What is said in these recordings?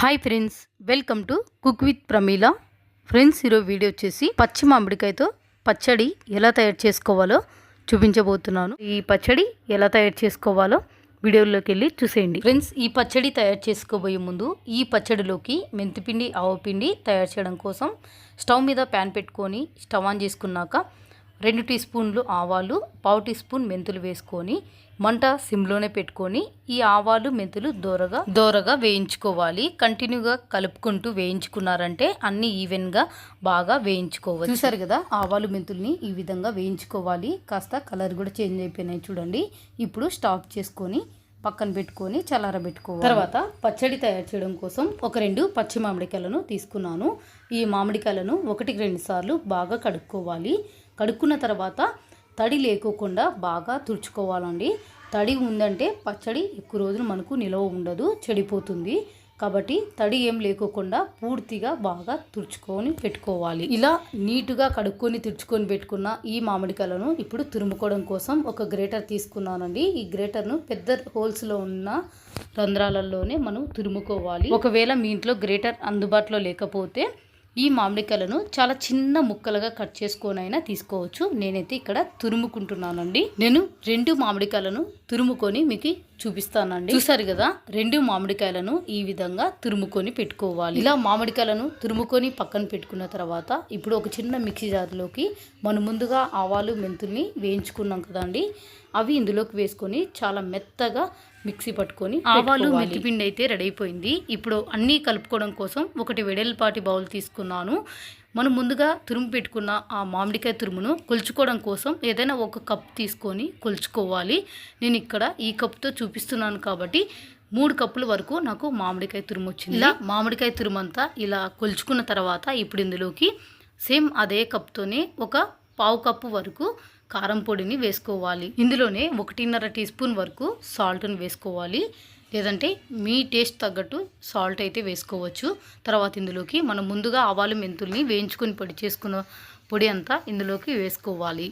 Hi friends welcome to cook with Pramila friends ఈరోజు video వచ్చేసి పచ్చి మామిడికాయతో పచ్చడి ఎలా తయారు చేసుకోవాలో చూపించబోతున్నాను. ఈ పచ్చడి ఎలా తయారు చేసుకోవాలో వీడియోలోకి వెళ్ళి చూసేయండి. ఫ్రెండ్స్ ఈ పచ్చడి తయారు చేసుకోబోయే ముందు ఈ పచ్చడిలోకి మెంతిపిండి ఆవపిండి తయారు చేయడం కోసం స్టవ్ మీద ప్యాన్ పెట్టుకొని స్టవ్ ఆన్ చేసుకున్నాక రెండు టీ స్పూన్లు ఆవాలు పావు టీ స్పూన్ మెంతులు వేసుకొని మంట సిమ్లోనే పెట్టుకొని ఈ ఆవాలు మెంతులు దోరగా దోరగా వేయించుకోవాలి. కంటిన్యూగా కలుపుకుంటూ వేయించుకున్నారంటే అన్ని ఈవెన్గా బాగా వేయించుకోవాలి చూసారు కదా ఆవాలు మెంతుల్ని ఈ విధంగా వేయించుకోవాలి. కాస్త కలర్ కూడా చేంజ్ అయిపోయినాయి చూడండి. ఇప్పుడు స్టాప్ చేసుకొని పక్కన పెట్టుకొని చల్లారబెట్టుకోవాలి. తర్వాత పచ్చడి తయారు చేయడం కోసం ఒక రెండు పచ్చి మామిడికాయలను తీసుకున్నాను. ఈ మామిడికాయలను ఒకటికి రెండు సార్లు బాగా కడుక్కోవాలి. కడుక్కున్న తర్వాత తడి లేకోకుండా బాగా తుడుచుకోవాలండి. తడి ఉందంటే పచ్చడి ఎక్కువ రోజులు మనకు నిలవ ఉండదు చెడిపోతుంది. కాబట్టి తడి ఏం లేకోకుండా పూర్తిగా బాగా తుడుచుకొని పెట్టుకోవాలి. ఇలా నీటుగా కడుక్కొని తుడుచుకొని పెట్టుకున్న ఈ మామిడికాయలను ఇప్పుడు తురుముకోవడం కోసం ఒక గ్రేటర్ తీసుకున్నానండి. ఈ గ్రేటర్ను పెద్ద హోల్స్లో ఉన్న రంధ్రాలలోనే మనం తురుముకోవాలి. ఒకవేళ మీ ఇంట్లో గ్రేటర్ అందుబాటులో లేకపోతే ఈ మామిడికాయలను చాలా చిన్న ముక్కలుగా కట్ చేసుకొనైనా తీసుకోవచ్చు. నేనైతే ఇక్కడ తురుముకుంటున్నానండి. నేను రెండు మామిడికాయలను తురుముకొని మీకు చూపిస్తానండి. చూసారు కదా? రెండు మామిడికాయలను ఈ విధంగా తురుముకొని పెట్టుకోవాలి. ఇలా మామిడికాయలను తురుముకొని పక్కన పెట్టుకున్న తర్వాత ఇప్పుడు ఒక చిన్న మిక్సీ జార్లోకి మనం ముందుగా ఆవాలు మెంతుల్ని వేయించుకున్నాం కదండి. అవి ఇందులోకి వేసుకొని చాలా మెత్తగా మిక్సీ పట్టుకొని ఆవాలు మెత్తిపిండి అయితే రెడీ అయిపోయింది. ఇప్పుడు అన్నీ కలుపుకోవడం కోసం ఒకటి వెడల్పాటి బౌల్ తీసుకున్నాను. మనం ముందుగా తురుము పెట్టుకున్న ఆ మామిడికాయ తురుమును కొలుచుకోవడం కోసం ఏదైనా ఒక కప్ తీసుకొని కొలుచుకోవాలి. నేను ఇక్కడ ఈ కప్తో చూపిస్తున్నాను కాబట్టి మూడు కప్పుల వరకు నాకు మామిడికాయ తురుము వచ్చింది. ఇలా మామిడికాయ తురుము అంతా ఇలా కొలుచుకున్న తర్వాత ఇప్పుడు ఇందులోకి సేమ్ అదే కప్తోనే ఒక పావు కప్పు వరకు కారం పొడిని వేసుకోవాలి. ఇందులోనే ఒకటిన్నర టీ స్పూన్ వరకు సాల్ట్ని వేసుకోవాలి. లేదంటే మీ టేస్ట్ తగ్గట్టు సాల్ట్ అయితే వేసుకోవచ్చు. తర్వాత ఇందులోకి మనం ముందుగా ఆవాలు మెంతుల్ని వేయించుకొని పొడి చేసుకున్న పొడి అంతా ఇందులోకి వేసుకోవాలి.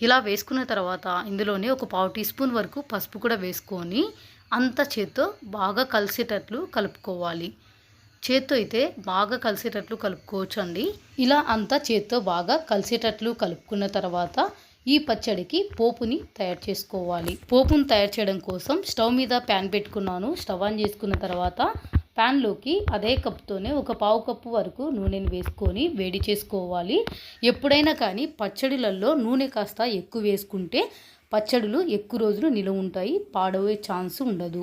ఇలా వేసుకున్న తర్వాత ఇందులోనే ఒక పావు టీ స్పూన్ వరకు పసుపు కూడా వేసుకొని అంత చేత్తో బాగా కలిసేటట్లు కలుపుకోవాలి. చేత్తో అయితే బాగా కలిసేటట్లు కలుపుకోవచ్చు అండి ఇలా అంతా చేత్తో బాగా కలిసేటట్లు కలుపుకున్న తర్వాత ఈ పచ్చడికి పోపుని తయారు చేసుకోవాలి. పోపుని తయారు చేయడం కోసం స్టవ్ మీద ప్యాన్ పెట్టుకున్నాను. స్టవ్ ఆన్ చేసుకున్న తర్వాత ప్యాన్లోకి అదే కప్తోనే ఒక పావు కప్పు వరకు నూనెని వేసుకొని వేడి చేసుకోవాలి. ఎప్పుడైనా కానీ పచ్చడిలలో నూనె కాస్త ఎక్కువ వేసుకుంటే పచ్చడులు ఎక్కువ రోజులు నిలవ ఉంటాయి పాడవే ఛాన్స్ ఉండదు.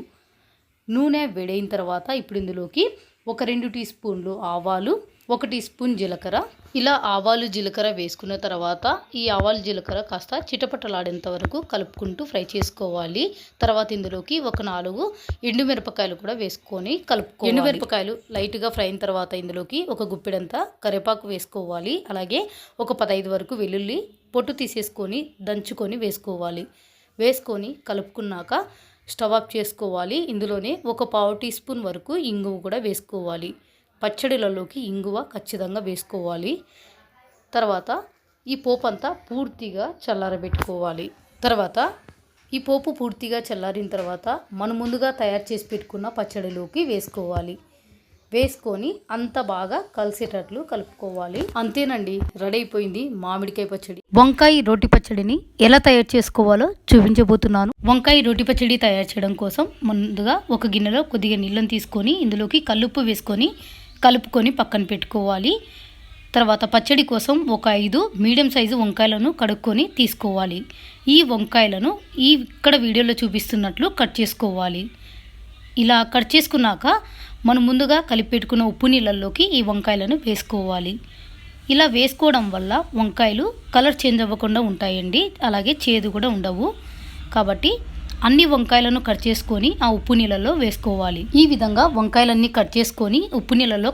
నూనె వేడైన తర్వాత ఇప్పుడు ఇందులోకి ఒక రెండు టీ స్పూన్లు ఆవాలు ఒక టీ స్పూన్ జీలకర్ర ఇలా ఆవాలు జీలకర్ర వేసుకున్న తర్వాత ఈ ఆవాలు జీలకర్ర కాస్త చిటపటలాడేంత వరకు కలుపుకుంటూ ఫ్రై చేసుకోవాలి. తర్వాత ఇందులోకి ఒక నాలుగు ఎండుమిరపకాయలు కూడా వేసుకొని కలుపుకో ఎండుమిరపకాయలు లైట్గా ఫ్రై అయిన తర్వాత ఇందులోకి ఒక గుప్పెడంతా కరివేపాకు వేసుకోవాలి. అలాగే ఒక పదహైదు వరకు వెల్లుల్లి పొట్టు తీసేసుకొని దంచుకొని వేసుకోవాలి. వేసుకొని కలుపుకున్నాక స్టవ్ ఆఫ్ చేసుకోవాలి. ఇందులోనే ఒక పావు టీ స్పూన్ వరకు ఇంగువ కూడా వేసుకోవాలి. పచ్చడిలలోకి ఇంగువ ఖచ్చితంగా వేసుకోవాలి. తర్వాత ఈ పోపు అంతా పూర్తిగా చల్లారబెట్టుకోవాలి. తర్వాత ఈ పోపు పూర్తిగా చల్లారిన తర్వాత మనం ముందుగా తయారు చేసి పెట్టుకున్న పచ్చడిలోకి వేసుకోవాలి. వేసుకొని అంత బాగా కలిసేటట్లు కలుపుకోవాలి. అంతేనండి రెడీ అయిపోయింది మామిడికాయ పచ్చడి. వంకాయ రోటి పచ్చడిని ఎలా తయారు చేసుకోవాలో చూపించబోతున్నాను. వంకాయ రోటి పచ్చడి తయారు చేయడం కోసం ముందుగా ఒక గిన్నెలో కొద్దిగా నీళ్ళని తీసుకొని ఇందులోకి కల్లుప్పు వేసుకొని కలుపుకొని పక్కన పెట్టుకోవాలి. తర్వాత పచ్చడి కోసం ఒక ఐదు మీడియం సైజు వంకాయలను కడుక్కొని తీసుకోవాలి. ఈ వంకాయలను ఈ ఇక్కడ వీడియోలో చూపిస్తున్నట్లు కట్ చేసుకోవాలి. ఇలా కట్ చేసుకున్నాక మనం ముందుగా కలిపి పెట్టుకున్న ఉప్పు నీళ్ళల్లోకి ఈ వంకాయలను వేసుకోవాలి. ఇలా వేసుకోవడం వల్ల వంకాయలు కలర్ చేంజ్ అవ్వకుండా ఉంటాయండి. అలాగే చేదు కూడా ఉండవు. కాబట్టి అన్ని వంకాయలను కట్ చేసుకొని ఆ ఉప్పు నీళ్ళలో వేసుకోవాలి. ఈ విధంగా వంకాయలన్నీ కట్ చేసుకొని ఉప్పు నీళ్ళలో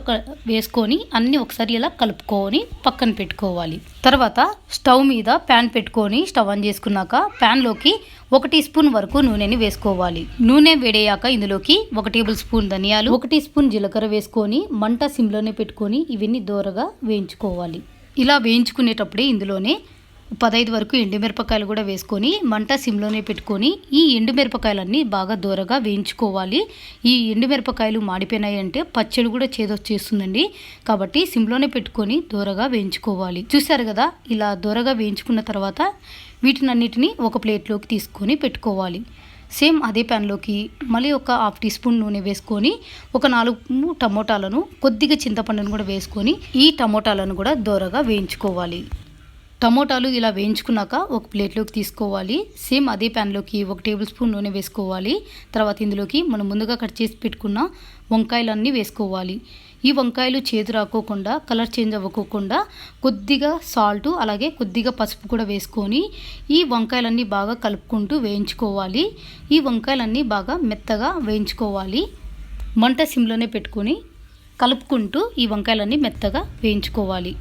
వేసుకొని అన్ని ఒకసారి ఇలా కలుపుకొని పక్కన పెట్టుకోవాలి. తర్వాత స్టవ్ మీద ప్యాన్ పెట్టుకొని స్టవ్ ఆన్ చేసుకున్నాక ప్యాన్లోకి ఒక టీ స్పూన్ వరకు నూనెని వేసుకోవాలి. నూనె వేడయ్యాక ఇందులోకి ఒక టేబుల్ స్పూన్ ధనియాలు ఒక టీ స్పూన్ జీలకర్ర వేసుకొని మంట సిమ్లోనే పెట్టుకొని ఇవన్నీ దోరగా వేయించుకోవాలి. ఇలా వేయించుకునేటప్పుడే ఇందులోనే పదహైదు వరకు ఎండుమిరపకాయలు కూడా వేసుకొని మంట సిమ్లోనే పెట్టుకొని ఈ ఎండుమిరపకాయలన్నీ బాగా దూరగా వేయించుకోవాలి. ఈ ఎండుమిరపకాయలు మాడిపోయినాయి అంటే పచ్చడి కూడా చేదొచ్చేస్తుందండి కాబట్టి సిమ్లోనే పెట్టుకొని దూరగా వేయించుకోవాలి. చూసారు కదా ఇలా దూరగా వేయించుకున్న తర్వాత వీటినన్నిటిని ఒక ప్లేట్లోకి తీసుకొని పెట్టుకోవాలి. సేమ్ అదే ప్యాన్లోకి మళ్ళీ ఒక హాఫ్ టీ స్పూన్ నూనె వేసుకొని ఒక నాలుగు టమోటాలను కొద్దిగా చింతపండును కూడా వేసుకొని ఈ టమోటాలను కూడా దూరగా వేయించుకోవాలి. టమోటాలు ఇలా వేయించుకున్నాక ఒక ప్లేట్లోకి తీసుకోవాలి. సేమ్ అదే ప్యాన్లోకి ఒక టేబుల్ స్పూన్ నూనె వేసుకోవాలి. తర్వాత ఇందులోకి మనం ముందుగా కట్ చేసి పెట్టుకున్న వంకాయలన్నీ వేసుకోవాలి. ఈ వంకాయలు చేదు రాకోకుండా కలర్ చేంజ్ అవ్వకోకుండా కొద్దిగా సాల్ట్ అలాగే కొద్దిగా పసుపు కూడా వేసుకొని ఈ వంకాయలన్నీ బాగా కలుపుకుంటూ వేయించుకోవాలి. ఈ వంకాయలన్నీ బాగా మెత్తగా వేయించుకోవాలి. మంట సిమ్లోనే పెట్టుకొని కలుపుకుంటూ ఈ వంకాయలన్నీ మెత్తగా వేయించుకోవాలి.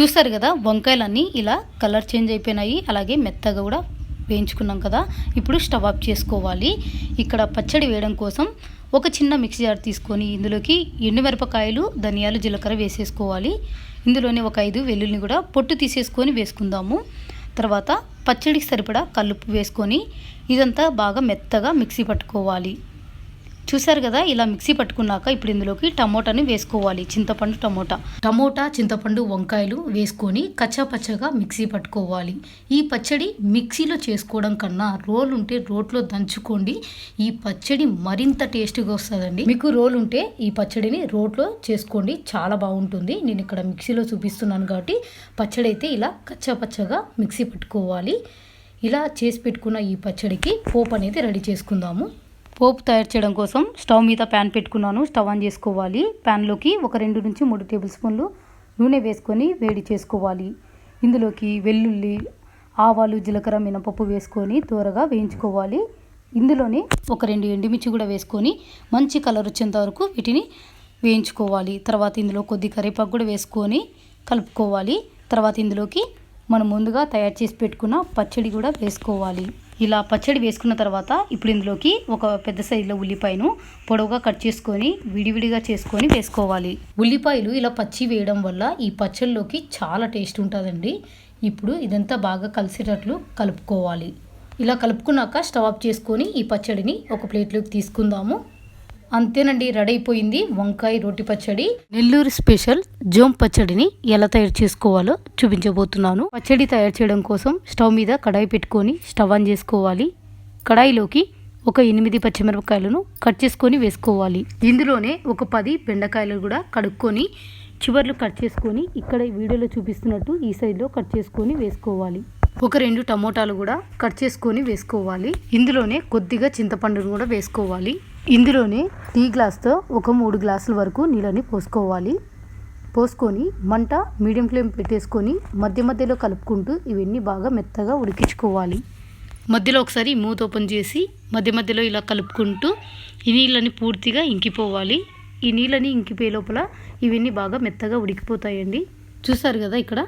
చూస్తారు కదా వంకాయలన్నీ ఇలా కలర్ చేంజ్ అయిపోయినాయి అలాగే మెత్తగా కూడా వేయించుకున్నాం కదా ఇప్పుడు స్టవ్ ఆఫ్ చేసుకోవాలి. ఇక్కడ పచ్చడి వేయడం కోసం ఒక చిన్న మిక్సీ జార్ తీసుకొని ఇందులోకి ఎండుమిరపకాయలు ధనియాలు జీలకర్ర వేసేసుకోవాలి. ఇందులోనే ఒక ఐదు వెల్లుల్ని కూడా పొట్టు తీసేసుకొని వేసుకుందాము. తర్వాత పచ్చడికి సరిపడా కల్లుప్పు వేసుకొని ఇదంతా బాగా మెత్తగా మిక్సీ పట్టుకోవాలి. చూసారు కదా ఇలా మిక్సీ పట్టుకున్నాక ఇప్పుడు ఇందులోకి టమోటాని వేసుకోవాలి. చింతపండు టమోటా. టమోటా చింతపండు వంకాయలు వేసుకొని కచ్చాపచ్చగా మిక్సీ పట్టుకోవాలి. ఈ పచ్చడి మిక్సీలో చేసుకోవడం కన్నా రోల్ ఉంటే రోట్లో దంచుకోండి. ఈ పచ్చడి మరింత టేస్టీగా వస్తుందండి. మీకు రోల్ ఉంటే ఈ పచ్చడిని రోట్లో చేసుకోండి. చాలా బాగుంటుంది. నేను ఇక్కడ మిక్సీలో చూపిస్తున్నాను కాబట్టి పచ్చడి అయితే ఇలా కచ్చాపచ్చగా మిక్సీ పట్టుకోవాలి. ఇలా చేసి పెట్టుకున్న ఈ పచ్చడికి పోపు అనేది రెడీ చేసుకుందాము. పోపు తయారు చేయడం కోసం స్టవ్ మీద ప్యాన్ పెట్టుకున్నాను. స్టవ్ ఆన్ చేసుకోవాలి. ప్యాన్లోకి ఒక రెండు నుంచి మూడు టేబుల్ స్పూన్లు నూనె వేసుకొని వేడి చేసుకోవాలి. ఇందులోకి వెల్లుల్లి ఆవాలు జీలకర్ర మినపప్పు వేసుకొని త్వరగా వేయించుకోవాలి. ఇందులోనే ఒక రెండు ఎండుమిర్చి కూడా వేసుకొని మంచి కలర్ వచ్చేంత వరకు వీటిని వేయించుకోవాలి. తర్వాత ఇందులో కొద్ది కరివేపాకు కూడా వేసుకొని కలుపుకోవాలి. తర్వాత ఇందులోకి మనం ముందుగా తయారు చేసి పెట్టుకున్న పచ్చడి కూడా వేసుకోవాలి. ఇలా పచ్చడి వేసుకున్న తర్వాత ఇప్పుడు ఇందులోకి ఒక పెద్ద సైజులో ఉల్లిపాయను పొడవుగా కట్ చేసుకొని విడివిడిగా చేసుకొని వేసుకోవాలి. ఉల్లిపాయలు ఇలా పచ్చి వేయడం వల్ల ఈ పచ్చడిలోకి చాలా టేస్ట్ ఉంటుందండి. ఇప్పుడు ఇదంతా బాగా కలిసేటట్లు కలుపుకోవాలి. ఇలా కలుపుకున్నాక స్టవ్ ఆఫ్ చేసుకొని ఈ పచ్చడిని ఒక ప్లేట్లోకి తీసుకుందాము. అంతేనండి రెడీ అయిపోయింది వంకాయ రోటి పచ్చడి. నెల్లూరు స్పెషల్ జోమ్ పచ్చడిని ఎలా తయారు చేసుకోవాలో చూపించబోతున్నాను. పచ్చడి తయారు చేయడం కోసం స్టవ్ మీద కడాయి పెట్టుకొని స్టవ్ ఆన్ చేసుకోవాలి. కడాయిలోకి ఒక ఎనిమిది పచ్చిమిరపకాయలను కట్ చేసుకొని వేసుకోవాలి. ఇందులోనే ఒక పది బెండకాయలు కూడా కడుక్కొని చివర్లు కట్ చేసుకొని ఇక్కడ వీడియోలో చూపిస్తున్నట్టు ఈ సైడ్లో కట్ చేసుకొని వేసుకోవాలి. ఒక రెండు టమోటాలు కూడా కట్ చేసుకొని వేసుకోవాలి. ఇందులోనే కొద్దిగా చింతపండును కూడా వేసుకోవాలి. ఇందులోనే టీ గ్లాస్తో ఒక మూడు గ్లాసుల వరకు నీళ్ళని పోసుకోవాలి. పోసుకొని మంట మీడియం ఫ్లేమ్ పెట్టేసుకొని మధ్య మధ్యలో కలుపుకుంటూ ఇవన్నీ బాగా మెత్తగా ఉడికించుకోవాలి. మధ్యలో ఒకసారి మూత ఓపెన్ చేసి మధ్య మధ్యలో ఇలా కలుపుకుంటూ ఈ నీళ్ళని పూర్తిగా ఇంకిపోవాలి. ఈ నీళ్ళని ఇంకిపోయే లోపల ఇవన్నీ బాగా మెత్తగా ఉడికిపోతాయండి. చూసారు కదా ఇక్కడ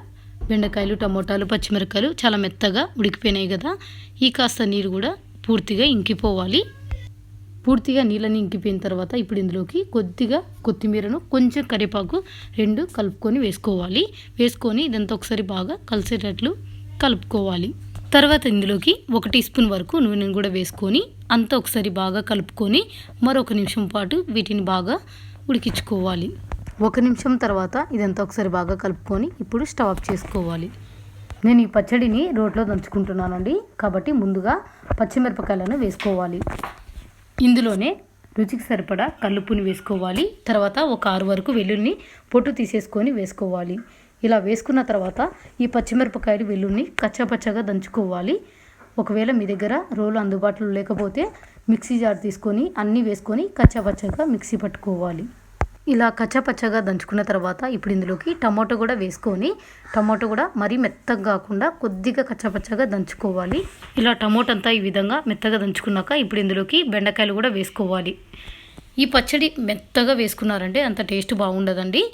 బెండకాయలు టమోటాలు పచ్చిమిరకాయలు చాలా మెత్తగా ఉడికిపోయినాయి కదా. ఈ కాస్త నీరు కూడా పూర్తిగా ఇంకిపోవాలి. పూర్తిగా నీళ్ళని ఇంకిపోయిన తర్వాత ఇప్పుడు ఇందులోకి కొద్దిగా కొత్తిమీరను కొంచెం కరివేపాకు రెండు కలుపుకొని వేసుకోవాలి. వేసుకొని ఇదంతా ఒకసారి బాగా కలిసేటట్లు కలుపుకోవాలి. తర్వాత ఇందులోకి ఒక టీ స్పూన్ వరకు నూనెను కూడా వేసుకొని అంతా ఒకసారి బాగా కలుపుకొని మరొక నిమిషం పాటు వీటిని బాగా ఉడికించుకోవాలి. ఒక నిమిషం తర్వాత ఇదంతా ఒకసారి బాగా కలుపుకొని ఇప్పుడు స్టవ్ ఆఫ్ చేసుకోవాలి. నేను ఈ పచ్చడిని రోట్లో దంచుకుంటున్నానండి. కాబట్టి ముందుగా పచ్చిమిరపకాయలను వేసుకోవాలి. ఇందులోనే రుచికి సరిపడా కల్లుపుని వేసుకోవాలి. తర్వాత ఒక ఆరు వరకు వెల్లుల్ని పొట్టు తీసేసుకొని వేసుకోవాలి. ఇలా వేసుకున్న తర్వాత ఈ పచ్చిమిరపకాయలు వెల్లుల్ని కచ్చాపచ్చగా దంచుకోవాలి. ఒకవేళ మీ దగ్గర రోలు అందుబాటులో లేకపోతే మిక్సీ జార్ తీసుకొని అన్నీ వేసుకొని కచ్చాపచ్చగా మిక్సీ పట్టుకోవాలి. ఇలా కచ్చపచ్చగా దంచుకున్న తర్వాత ఇప్పుడు ఇందులోకి టమాటో కూడా వేసుకొని టమాటో కూడా మరీ మెత్తగా కాకుండా కొద్దిగా కచ్చాపచ్చగా దంచుకోవాలి. ఇలా టమాటో అంతా ఈ విధంగా మెత్తగా దంచుకున్నాక ఇప్పుడు ఇందులోకి బెండకాయలు కూడా వేసుకోవాలి. ఈ పచ్చడి మెత్తగా వేసుకున్నారంటే అంత టేస్ట్ బాగుండదండి.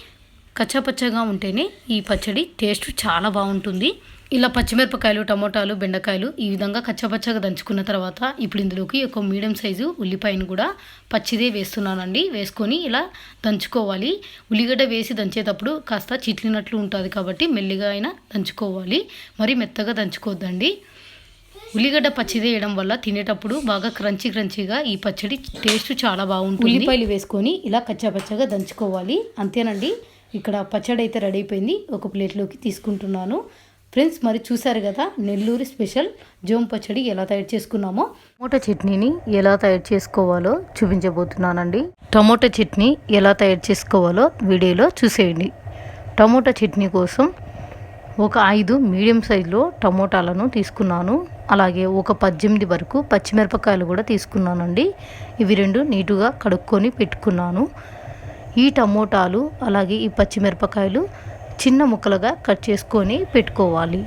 కచ్చాపచ్చగా ఉంటేనే ఈ పచ్చడి టేస్ట్ చాలా బాగుంటుంది. ఇలా పచ్చిమిరపకాయలు టమోటాలు బెండకాయలు ఈ విధంగా కచ్చాపచ్చగా దంచుకున్న తర్వాత ఇప్పుడు ఇందులోకి ఒక మీడియం సైజు ఉల్లిపాయను కూడా పచ్చిదే వేస్తున్నానండి. వేసుకొని ఇలా దంచుకోవాలి. ఉల్లిగడ్డ వేసి దంచేటప్పుడు కాస్త చిట్లినట్లు ఉంటుంది కాబట్టి మెల్లిగా అయినా దంచుకోవాలి. మరి మెత్తగా దంచుకోవద్దండి ఉల్లిగడ్డ పచ్చిది వేయడం వల్ల తినేటప్పుడు బాగా క్రంచీ క్రంచీగా ఈ పచ్చడి టేస్ట్ చాలా బాగుంటుంది. ఉల్లిపాయలు వేసుకొని ఇలా కచ్చాపచ్చగా దంచుకోవాలి. అంతేనండి. ఇక్కడ పచ్చడి అయితే రెడీ అయిపోయింది. ఒక ప్లేట్లోకి తీసుకుంటున్నాను. ఫ్రెండ్స్ మరి చూసారు కదా నెల్లూరు స్పెషల్ జోమ్ పచ్చడి ఎలా తయారు చేసుకున్నామో. టమోటా చట్నీని ఎలా తయారు చేసుకోవాలో చూపించబోతున్నానండి. టమోటా చట్నీ ఎలా తయారు చేసుకోవాలో వీడియోలో చూసేయండి. టమోటా చట్నీ కోసం ఒక ఐదు మీడియం సైజులో టమోటాలను తీసుకున్నాను. అలాగే ఒక పద్దెనిమిది వరకు పచ్చిమిరపకాయలు కూడా తీసుకున్నానండి. ఇవి రెండు నీటుగా కడుక్కొని పెట్టుకున్నాను. ఈ టమోటాలు అలాగే ఈ పచ్చిమిరపకాయలు చిన్న ముక్కలుగా కట్ చేసుకొని పెట్టుకోవాలి.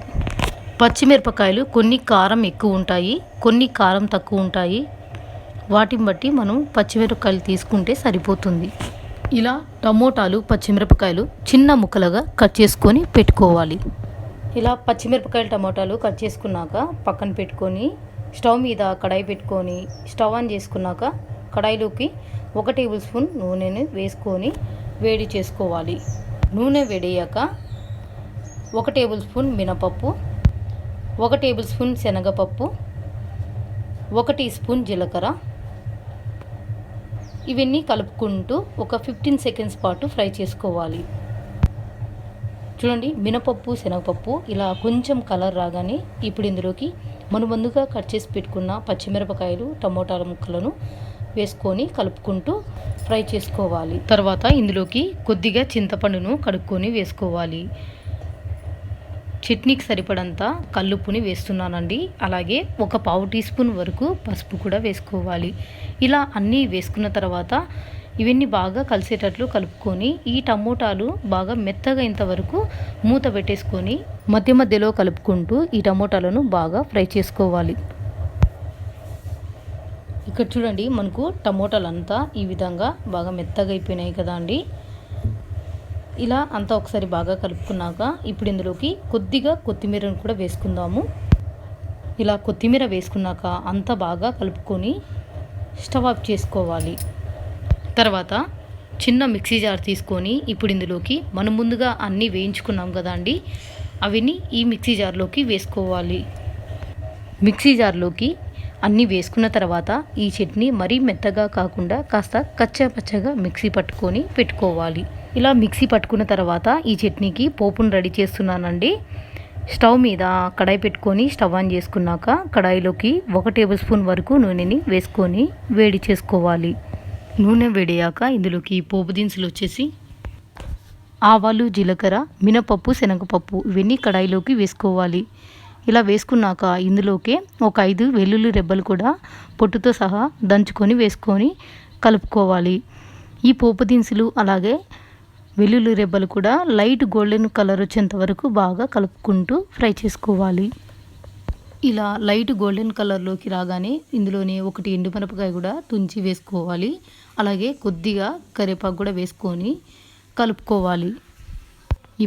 పచ్చిమిరపకాయలు కొన్ని కారం ఎక్కువ ఉంటాయి కొన్ని కారం తక్కువ ఉంటాయి. వాటిని బట్టి మనం పచ్చిమిరపకాయలు తీసుకుంటే సరిపోతుంది. ఇలా టమోటాలు పచ్చిమిరపకాయలు చిన్న ముక్కలుగా కట్ చేసుకొని పెట్టుకోవాలి. ఇలా పచ్చిమిరపకాయలు టమోటాలు కట్ చేసుకున్నాక పక్కన పెట్టుకొని స్టవ్ మీద కడాయి పెట్టుకొని స్టవ్ ఆన్ చేసుకున్నాక కడాయిలోకి ఒక టేబుల్ స్పూన్ నూనెని వేసుకొని వేడి చేసుకోవాలి. నూనె వేడయ్యాక ఒక టేబుల్ స్పూన్ మినపప్పు ఒక టేబుల్ స్పూన్ శనగపప్పు ఒక టీ స్పూన్ జీలకర్ర. ఇవన్నీ కలుపుకుంటూ ఒక ఫిఫ్టీన్ సెకండ్స్ పాటు ఫ్రై చేసుకోవాలి. చూడండి మినపప్పు శనగపప్పు ఇలా కొంచెం కలర్ రాగానే ఇప్పుడు ఇందులోకి మనం ముందుగా కట్ చేసి పెట్టుకున్న పచ్చిమిరపకాయలు టమోటాల ముక్కలను వేసుకొని కలుపుకుంటూ ఫ్రై చేసుకోవాలి. తర్వాత ఇందులోకి కొద్దిగా చింతపండును కడుక్కొని వేసుకోవాలి. చట్నీకి సరిపడంత కల్లుప్పుని వేస్తున్నానండి. అలాగే ఒక పావు టీ స్పూన్ వరకు పసుపు కూడా వేసుకోవాలి. ఇలా అన్నీ వేసుకున్న తర్వాత ఇవన్నీ బాగా కలిసేటట్లు కలుపుకొని ఈ టమోటాలు బాగా మెత్తగా ఇంతవరకు మూత పెట్టేసుకొని మధ్య మధ్యలో కలుపుకుంటూ ఈ టమోటాలను బాగా ఫ్రై చేసుకోవాలి. ఇక్కడ చూడండి మనకు టమోటాలు అంతా ఈ విధంగా బాగా మెత్తగా అయిపోయినాయి కదా అండి. ఇలా అంతా ఒకసారి బాగా కలుపుకున్నాక ఇప్పుడు ఇందులోకి కొద్దిగా కొత్తిమీరను కూడా వేసుకుందాము. ఇలా కొత్తిమీర వేసుకున్నాక అంతా బాగా కలుపుకొని స్టవ్ ఆఫ్ చేసుకోవాలి. తర్వాత చిన్న మిక్సీ జార్ తీసుకొని ఇప్పుడు ఇందులోకి మనం ముందుగా అన్నీ వేయించుకున్నాం కదా అండి అవిని ఈ మిక్సీ జార్లోకి వేసుకోవాలి. మిక్సీ జార్లోకి అన్నీ వేసుకున్న తర్వాత ఈ చట్నీ మరీ మెత్తగా కాకుండా కాస్త కచ్చా పచ్చగా మిక్సీ పట్టుకొని పెట్టుకోవాలి. ఇలా మిక్సీ పట్టుకున్న తర్వాత ఈ చట్నీకి పోపును రెడీ చేస్తున్నానండి. స్టవ్ మీద కడాయి పెట్టుకొని స్టవ్ ఆన్ చేసుకున్నాక కడాయిలోకి ఒక టేబుల్ స్పూన్ వరకు నూనెని వేసుకొని వేడి చేసుకోవాలి. నూనె వేడియాక ఇందులోకి పోపు దినుసులు వచ్చేసి ఆవాలు జీలకర్ర మినపప్పు శనగపప్పు ఇవన్నీ కడాయిలోకి వేసుకోవాలి. ఇలా వేసుకున్నాక ఇందులోకే ఒక ఐదు వెల్లుల్లి రెబ్బలు కూడా పొట్టుతో సహా దంచుకొని వేసుకొని కలుపుకోవాలి. ఈ పోపు దినుసులు అలాగే వెల్లుల్లి రెబ్బలు కూడా లైట్ గోల్డెన్ కలర్ వచ్చేంత వరకు బాగా కలుపుకుంటూ ఫ్రై చేసుకోవాలి. ఇలా లైట్ గోల్డెన్ కలర్లోకి రాగానే ఇందులోనే ఒకటి ఎండుమిరపకాయ కూడా తుంచి వేసుకోవాలి. అలాగే కొద్దిగా కరివేపాకు కూడా వేసుకొని కలుపుకోవాలి.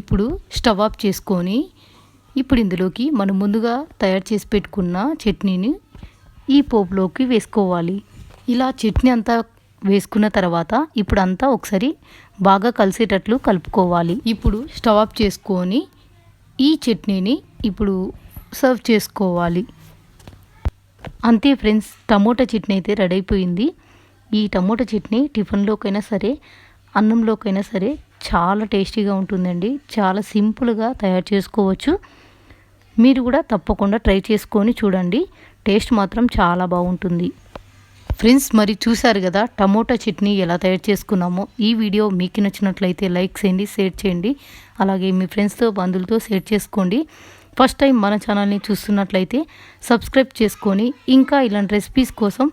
ఇప్పుడు స్టవ్ ఆఫ్ చేసుకొని ఇప్పుడు ఇందులోకి మనం ముందుగా తయారు చేసి పెట్టుకున్న చట్నీని ఈ పోపులోకి వేసుకోవాలి. ఇలా చట్నీ అంతా వేసుకున్న తర్వాత ఇప్పుడు అంతా ఒకసారి బాగా కలిసేటట్లు కలుపుకోవాలి. ఇప్పుడు స్టవ్ ఆఫ్ చేసుకొని ఈ చట్నీని ఇప్పుడు సర్వ్ చేసుకోవాలి. అంతే ఫ్రెండ్స్ టమోటా చట్నీ అయితే రెడీ అయిపోయింది. ఈ టమోటా చట్నీ టిఫిన్లోకైనా సరే అన్నంలోకైనా సరే చాలా టేస్టీగా ఉంటుందండి. చాలా సింపుల్గా తయారు చేసుకోవచ్చు. మీరు కూడా తప్పకుండా ట్రై చేసుకొని చూడండి. టేస్ట్ మాత్రం చాలా బాగుంటుంది. ఫ్రెండ్స్ మరి చూశారు కదా టమోటా చట్నీ ఎలా తయారు చేసుకున్నామో. ఈ వీడియో మీకు నచ్చినట్లయితే లైక్ చేయండి షేర్ చేయండి. అలాగే మీ ఫ్రెండ్స్తో బంధువులతో షేర్ చేసుకోండి. ఫస్ట్ టైం మన ఛానల్ని చూస్తున్నట్లయితే సబ్స్క్రైబ్ చేసుకొని ఇంకా ఇలాంటి రెసిపీస్ కోసం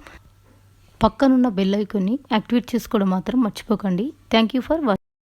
పక్కనున్న బెల్ ఐకాన్ని యాక్టివేట్ చేసుకోవడం మాత్రం మర్చిపోకండి. Thank you for watching